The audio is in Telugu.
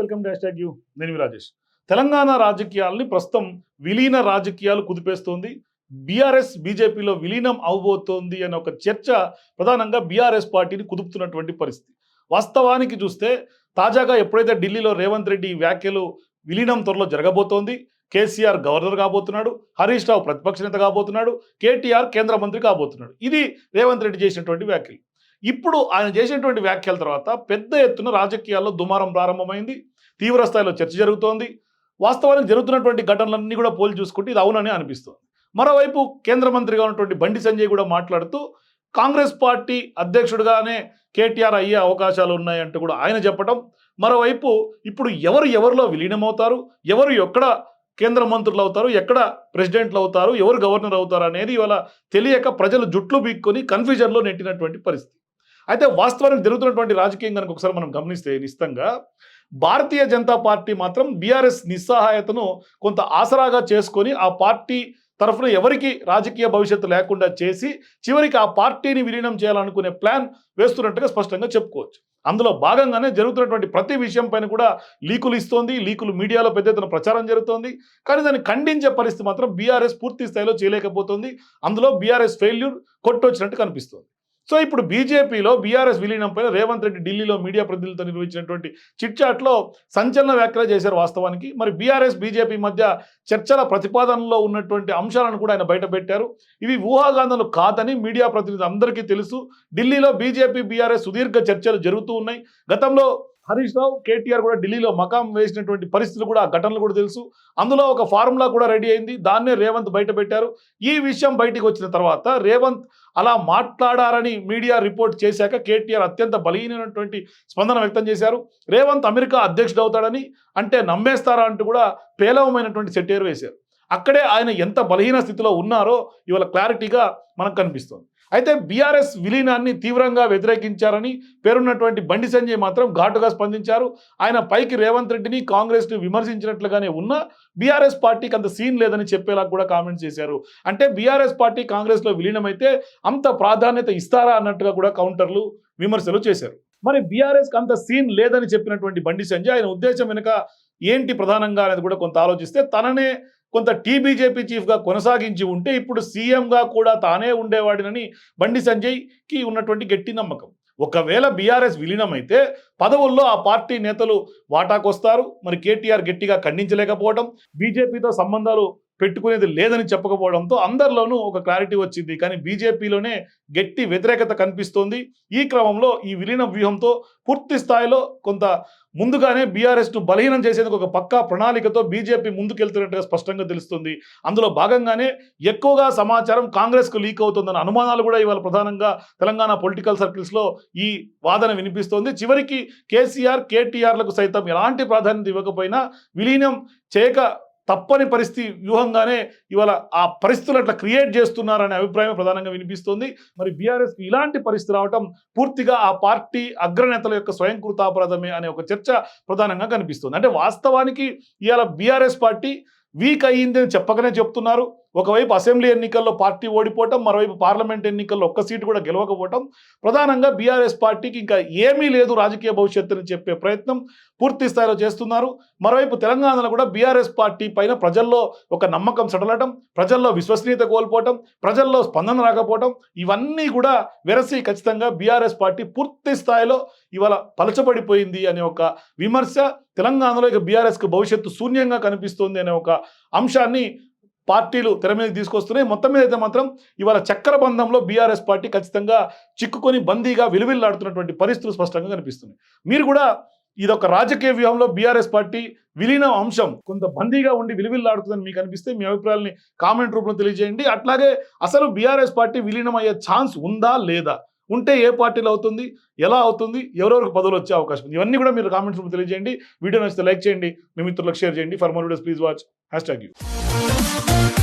వెల్కమ్ డాష్ ట్యాగ్ యూ నేను రాజేష్. తెలంగాణ రాజకీయాల్ని ప్రస్తుతం విలీన రాజకీయాలు కుదిపేస్తోంది. బీఆర్ఎస్ బీజేపీలో విలీనం అవబోతోంది అనే ఒక చర్చ ప్రధానంగా బీఆర్ఎస్ పార్టీని కుదుపుతున్నటువంటి పరిస్థితి. వాస్తవానికి చూస్తే తాజాగా ఎప్పుడైతే ఢిల్లీలో రేవంత్ రెడ్డి వ్యాఖ్యలు విలీనం త్వరలో జరగబోతోంది కేసీఆర్ గవర్నర్ కాబోతున్నాడు హరీష్ రావు ప్రతిపక్ష నేత కాబోతున్నాడు కేటీఆర్ కేంద్ర మంత్రి కాబోతున్నాడు. ఇది రేవంత్ రెడ్డి చేసినటువంటి వ్యాఖ్యలు. ఇప్పుడు ఆయన చేసినటువంటి వ్యాఖ్యల తర్వాత పెద్ద ఎత్తున రాజకీయాల్లో దుమారం ప్రారంభమైంది. తీవ్ర స్థాయిలో చర్చ జరుగుతోంది. వాస్తవానికి జరుగుతున్నటువంటి ఘటనలన్నీ కూడా పోలి చూసుకుంటే ఇది అవునని అనిపిస్తుంది. మరోవైపు కేంద్ర మంత్రిగా ఉన్నటువంటి బండి సంజయ్ కూడా మాట్లాడుతూ కాంగ్రెస్ పార్టీ అధ్యక్షుడిగానే కేటీఆర్ అయ్యే అవకాశాలు ఉన్నాయంటూ కూడా ఆయన చెప్పడం మరోవైపు ఇప్పుడు ఎవరు ఎవరిలో విలీనమవుతారు? ఎవరు ఎక్కడ కేంద్ర మంత్రులు అవుతారు? ఎక్కడ ప్రెసిడెంట్లు అవుతారు? ఎవరు గవర్నర్ అవుతారు అనేది ఇవాళ తెలియక ప్రజలు జుట్లు బీక్కొని కన్ఫ్యూజన్లో నెట్టినటువంటి పరిస్థితి. అయితే వాస్తవానికి జరుగుతున్నటువంటి రాజకీయం కనుక ఒకసారి మనం గమనిస్తే నిశ్చితంగా భారతీయ జనతా పార్టీ మాత్రం బీఆర్ఎస్ నిస్సహాయతను కొంత ఆసరాగా చేసుకొని ఆ పార్టీ తరఫున ఎవరికి రాజకీయ భవిష్యత్తు లేకుండా చేసి చివరికి ఆ పార్టీని విలీనం చేయాలనుకునే ప్లాన్ వేస్తున్నట్టుగా స్పష్టంగా చెప్పుకోవచ్చు. అందులో భాగంగానే జరుగుతున్నటువంటి ప్రతి విషయం పైన కూడా లీకులు ఇస్తోంది. లీకులు మీడియాలో పెద్ద ఎత్తున ప్రచారం జరుగుతోంది. కానీ దాన్ని ఖండించే పరిస్థితి మాత్రం బీఆర్ఎస్ పూర్తి స్థాయిలో చేయలేకపోతుంది. అందులో బీఆర్ఎస్ ఫెయిల్యూర్ కొట్టొచ్చినట్టు కనిపిస్తోంది. సో ఇప్పుడు బీజేపీలో బీఆర్ఎస్ విలీనంపై రేవంత్ రెడ్డి ఢిల్లీలో మీడియా ప్రతినిధులతో నిర్వహించినటువంటి చిట్చాట్లో సంచలన వ్యాఖ్యలు చేశారు వాస్తవానికి. మరి బీఆర్ఎస్ బీజేపీ మధ్య చర్చల ప్రతిపాదనలో ఉన్నటువంటి అంశాలను కూడా ఆయన బయటపెట్టారు. ఇవి ఊహాగాంధనలు కాదని మీడియా ప్రతినిధులు అందరికీ తెలుసు. ఢిల్లీలో బీజేపీ బీఆర్ఎస్ సుదీర్ఘ చర్చలు జరుగుతూ ఉన్నాయి. గతంలో హరీష్ రావు కేటీఆర్ కూడా ఢిల్లీలో మకాం వేసినటువంటి పరిస్థితులు కూడా ఆ ఘటనలు కూడా తెలుసు. అందులో ఒక ఫార్ములా కూడా రెడీ అయింది. దాన్నే రేవంత్ బయట పెట్టారు ఈ విషయం బయటికి వచ్చిన తర్వాత రేవంత్ అలా మాట్లాడారని మీడియా రిపోర్ట్ చేశాక కేటీఆర్ అత్యంత బలహీనమైనటువంటి స్పందన వ్యక్తం చేశారు. రేవంత్ అమెరికా అధ్యక్షుడు అవుతాడని అంటే నమ్మేస్తారా అంటూ కూడా పేలవమైనటువంటి సెట్టేరు వేశారు. అక్కడే ఆయన ఎంత బలహీన స్థితిలో ఉన్నారో ఇవాళ క్లారిటీగా మనకు కనిపిస్తుంది. అయితే బీఆర్ఎస్ విలీనాన్ని తీవ్రంగా వ్యతిరేకించారని పేరున్నటువంటి బండి సంజయ్ మాత్రం ఘాటుగా స్పందించారు. ఆయన పైకి రేవంత్ రెడ్డిని కాంగ్రెస్ని విమర్శించినట్లుగానే ఉన్న బీఆర్ఎస్ పార్టీకి అంత సీన్ లేదని చెప్పేలా కూడా కామెంట్ చేశారు. అంటే బీఆర్ఎస్ పార్టీ కాంగ్రెస్లో విలీనమైతే అంత ప్రాధాన్యత ఇస్తారా అన్నట్టుగా కూడా కౌంటర్లు విమర్శలు చేశారు. మరి బీఆర్ఎస్కి అంత సీన్ లేదని చెప్పినటువంటి బండి సంజయ్ ఆయన ఉద్దేశం వెనుక ఏంటి ప్రధానంగా అనేది కూడా కొంత ఆలోచిస్తే తననే కొంత టీబీజేపీ చీఫ్గా కొనసాగించి ఉంటే ఇప్పుడు సీఎంగా కూడా తానే ఉండేవాడినని బండి సంజయ్కి ఉన్నటువంటి గట్టి నమ్మకం. ఒకవేళ బీఆర్ఎస్ విలీనమైతే పదవుల్లో ఆ పార్టీ నేతలు వాటాకొస్తారు. మరి కేటీఆర్ గట్టిగా ఖండించలేకపోవడం బీజేపీతో సంబంధాలు పెట్టుకునేది లేదని చెప్పకపోవడంతో అందరిలోనూ ఒక క్లారిటీ వచ్చింది. కానీ బీజేపీలోనే గట్టి వ్యతిరేకత కనిపిస్తోంది. ఈ క్రమంలో ఈ విలీన వ్యూహంతో పూర్తి స్థాయిలో కొంత ముందుగానే బీఆర్ఎస్ను బలహీనం చేసేందుకు ఒక పక్కా ప్రణాళికతో బీజేపీ ముందుకెళ్తున్నట్టుగా స్పష్టంగా తెలుస్తుంది. అందులో భాగంగానే ఎక్కువగా సమాచారం కాంగ్రెస్కు లీక్ అవుతుందన్న అనుమానాలు కూడా ఇవాళ ప్రధానంగా తెలంగాణ పొలిటికల్ సర్కిల్స్లో ఈ వాదన వినిపిస్తోంది. చివరికి కేసీఆర్ కేటీఆర్లకు సైతం ఎలాంటి ప్రాధాన్యత ఇవ్వకపోయినా విలీనం చేయక తప్పని పరిస్థితి వ్యూహంగానే ఇవాళ ఆ పరిస్థితులు అట్లా క్రియేట్ చేస్తున్నారనే అభిప్రాయం ప్రధానంగా వినిపిస్తుంది. మరి బీఆర్ఎస్కి ఇలాంటి పరిస్థితి రావటం పూర్తిగా ఆ పార్టీ అగ్రనేతల యొక్క స్వయంకృతాపరాధమే అనే ఒక చర్చ ప్రధానంగా కనిపిస్తుంది. అంటే వాస్తవానికి ఇవాళ బీఆర్ఎస్ పార్టీ వీక్ అయ్యింది అని చెప్పకనే చెప్తున్నారు. ఒకవైపు అసెంబ్లీ ఎన్నికల్లో పార్టీ ఓడిపోవటం మరోవైపు పార్లమెంట్ ఎన్నికల్లో ఒక్క సీటు కూడా గెలవకపోవటం. ప్రధానంగా బీఆర్ఎస్ పార్టీకి ఇంకా ఏమీ లేదు రాజకీయ భవిష్యత్తుని చెప్పే ప్రయత్నం పూర్తి స్థాయిలో చేస్తున్నారు. మరోవైపు తెలంగాణలో కూడా బీఆర్ఎస్ పార్టీ పైన ప్రజల్లో ఒక నమ్మకం సడలటం ప్రజల్లో విశ్వసనీయత కోల్పోవటం ప్రజల్లో స్పందన రాకపోవటం ఇవన్నీ కూడా వెరసి ఖచ్చితంగా బీఆర్ఎస్ పార్టీ పూర్తి స్థాయిలో ఇవాళ పలచబడిపోయింది అనే ఒక విమర్శ తెలంగాణలో ఇక బీఆర్ఎస్కి భవిష్యత్తు శూన్యంగా కనిపిస్తోంది అనే ఒక అంశాన్ని పార్టీలు తెర మీద తీసుకొస్తున్నాయి. మొత్తం మీద అయితే మాత్రం ఇవాళ చక్కెర బంధంలో బీఆర్ఎస్ పార్టీ ఖచ్చితంగా చిక్కుకొని బందీగా విలువిల్లాడుతున్నటువంటి పరిస్థితులు స్పష్టంగా కనిపిస్తున్నాయి. మీరు కూడా ఇదొక రాజకీయ వ్యూహంలో బీఆర్ఎస్ పార్టీ విలీన అంశం. కొంత బందీగా ఉండి విలువిల్లాడుతుందని మీకు అనిపిస్తే మీ అభిప్రాయాలని కామెంట్ రూపంలో తెలియజేయండి. అట్లాగే అసలు బీఆర్ఎస్ పార్టీ విలీనం అయ్యే ఛాన్స్ ఉందా లేదా? ఉంటే ఏ పార్టీలో అవుతుంది ఎలా అవుతుంది ఎవరెవరికి పదవులు వచ్చే అవకాశం ఉంది. ఇవన్నీ కూడా మీరు కామెంట్స్ రూపంలో తెలియజేయండి. వీడియో నచ్చితే లైక్ చేయండి. మీ మిత్రులకు షేర్ చేయండి. For more videos please watch hash tag you